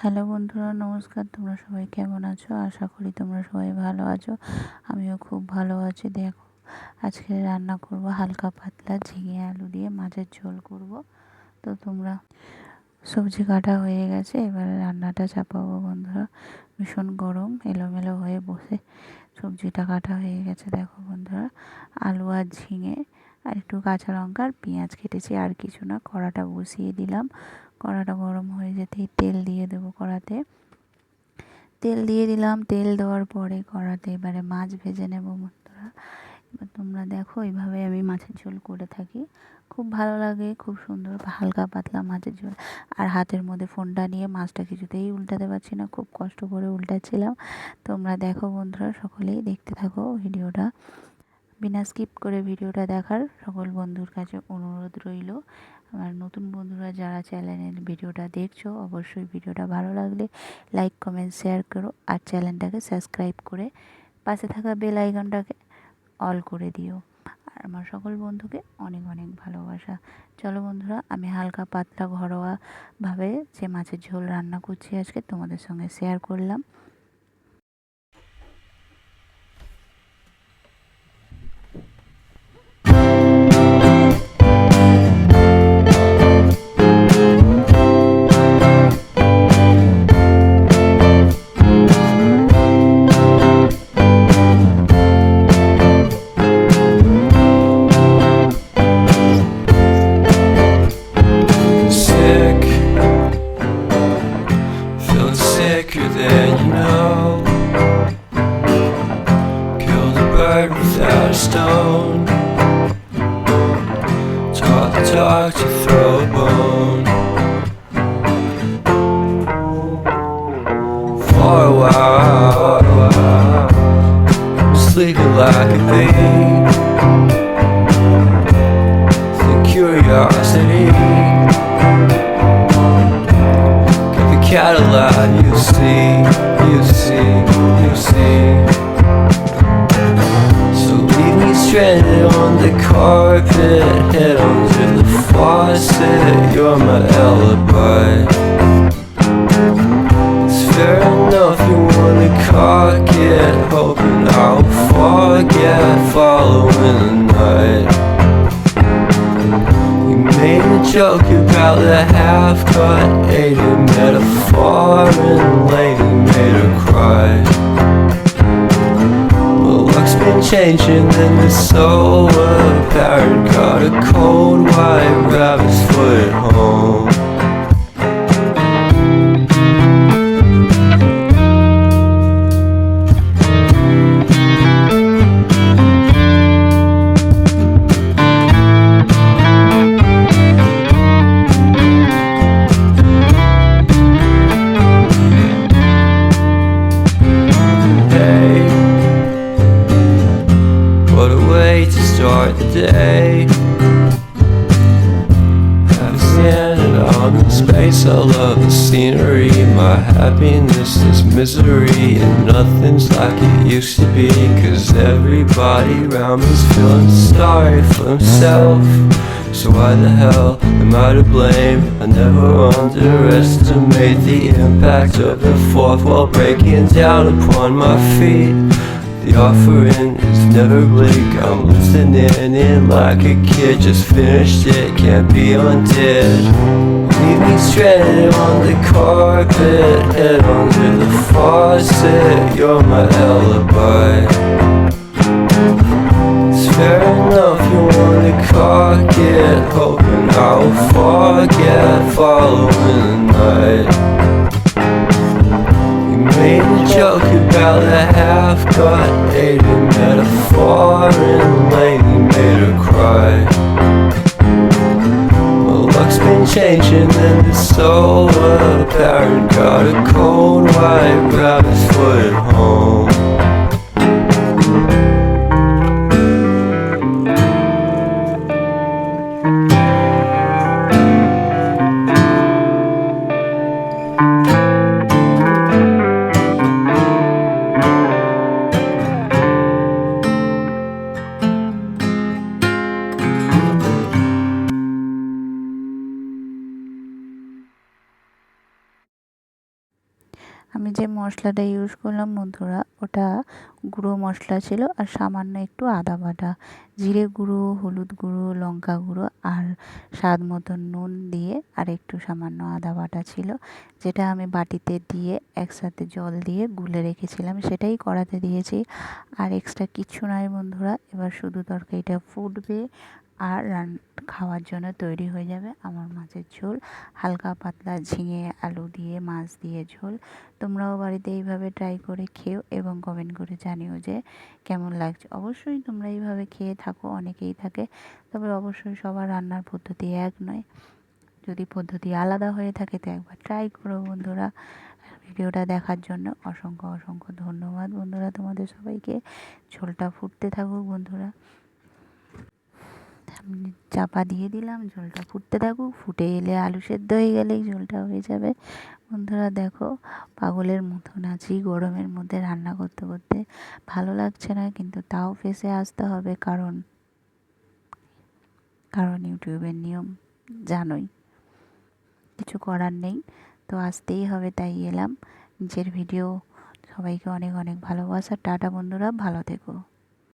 Hello বন্ধুরা, নমস্কার। তোমরা সবাই কেমন আছো? আশা করি তোমরা সবাই ভালো আছো। আমিও খুব ভালো আছি। দেখো, আজকে রান্না করব হালকা পাতলা ঝিঙে আলু দিয়ে, মাছের ঝোল করব। তো তোমরা, সবজি কাটা হয়ে গেছে, এবারে রান্নাটা চাপাবো বন্ধুরা। ভীষণ গরম, এলোমেলো হয়ে বসে সবজিটা কাটা হয়ে গেছে, দেখো বন্ধুরা। আলু আর ঝিঙে আর একটু কাঁচা লঙ্কা আর পেঁয়াজ কেটেছি, আর কিছু না, কড়াটা বসিয়ে দিলাম। কড়াটা গরম হয়ে যেতেই তেল দিয়ে দেবো কড়াতে। তেল দিয়ে দিলাম, তেল দেওয়ার পরে কড়াতে এবারে মাছ ভেজে নেব বন্ধুরা। এবার তোমরা দেখো এইভাবে আমি মাছের ঝোল করে থাকি। খুব ভালো লাগে, খুব সুন্দর, হালকা পাতলা মাছের ঝোল। আর হাতের মধ্যে ফোনটা নিয়ে মাছটা কিছুতেই উল্টাতে পারছি না, খুব কষ্ট করে উল্টাচ্ছিলাম। তোমরা দেখো বন্ধুরা, সকলেই দেখতে থাকো ভিডিওটা। বিনা স্কিপ করে ভিডিওটা দেখার সকল বন্ধুর কাছে অনুরোধ রইল। আমার নতুন বন্ধুরা যারা চ্যানেলের ভিডিওটা দেখছ, অবশ্যই ভিডিওটা ভালো লাগলে লাইক, কমেন্ট, শেয়ার করো আর চ্যানেলটাকে সাবস্ক্রাইব করে পাশে থাকা বেল আইকনটাকে অল করে দিও। আর আমার সকল বন্ধুকে অনেক অনেক ভালোবাসা। চলো বন্ধুরা, আমি হালকা পাতলা ঘরোয়াভাবে যে মাছের ঝোল রান্না করছি আজকে তোমাদের সঙ্গে শেয়ার করলাম। Sicker you know. Killed a bird without a stone. Taught the dog to throw a bone. For a while, sleeping like a. The curiosity. Cadillac, you see, you see, you see. So leave me stranded on the carpet, head onto the faucet. You're my alibi. It's fair enough you wanna cock it, hoping I'll forget following the night You made a joke about the half cut Asian metaphor and lady made her cry. Well, luck's been changing and it's so apparent. Got a cold white rabbit's foot at home. start the day. I've standing on the space, I love the scenery. My happiness is misery, and nothing's like it used to be. Cause everybody around me's feeling sorry for himself. So why the hell am I to blame? I never underestimate the impact of the fourth wall breaking down upon my feet. The offering is never bleak. I'm listening in like a kid. Just finished it, can't be undid. Leave me stranded on the carpet, head under the faucet. You're my alibi. It's fair enough you wanna cock it, hoping I'll forget following the night made a joke about the half cut Aiden metaphor and lady made her cry. Luck's been changing and it's so apparent. Got a cold white rabbit's foot home. আমি যে মশলাটা use করলাম বন্ধুরা, ওটা গুঁড়ো মশলা ছিল আর সামান্য একটু আদা বাটা, জিরে গুঁড়ো, হলুদ গুঁড়ো, লঙ্কা গুঁড়ো আর স্বাদ মতন নুন দিয়ে আর একটু সামান্য আদা বাটা ছিল, যেটা আমি বাটিতে দিয়ে একসাথে জল দিয়ে গুলে রেখেছিলাম, সেটাই কড়াতে দিয়েছি। আর এক্সট্রা কিচ্ছু নয় বন্ধুরা, এবার শুধু তরকারিটা ফুটবে আর রান, খাওয়ার জন্য তৈরি হয়ে যাবে আমার মাছের ঝোল। হালকা পাতলা ঝিঙে আলু দিয়ে, মাছ দিয়ে ঝোল। তোমরাও বাড়িতে এইভাবে ট্রাই করে খেও এবং কমেন্ট করে জানিও যে কেমন লাগছে। অবশ্যই তোমরা এইভাবে খেয়ে থাকো, অনেকেই থাকে, তবে অবশ্যই সবার রান্নার পদ্ধতি এক নয়। যদি পদ্ধতি আলাদা হয়ে থাকে তো একবার ট্রাই করো বন্ধুরা। ভিডিওটা দেখার জন্য অসংখ্য অসংখ্য ধন্যবাদ বন্ধুরা তোমাদের সবাইকে। ঝোলটা ফুটতে থাকুক বন্ধুরা। চাপা দিয়ে দিলাম, ঝোলটা ফুটতে থাকুক, ফুটে এলে আলু সেদ্ধ হয়ে গেলেই ঝোলটা হয়ে যাবে। বন্ধুরা দেখো, পাগলের মতন আছি, গরমের মধ্যে রান্না করতে করতে। ভালো লাগছে না, কিন্তু তাও ফেসে আসতে হবে, কারণ কারণ ইউটিউবের নিয়ম, জানোই। কিছু করার নেই, তো আসতেই হবে, তাই এলাম। নিজের ভিডিও, সবাইকে অনেক অনেক ভালোবাসা, টাটা বন্ধুরা, ভালো থেকো।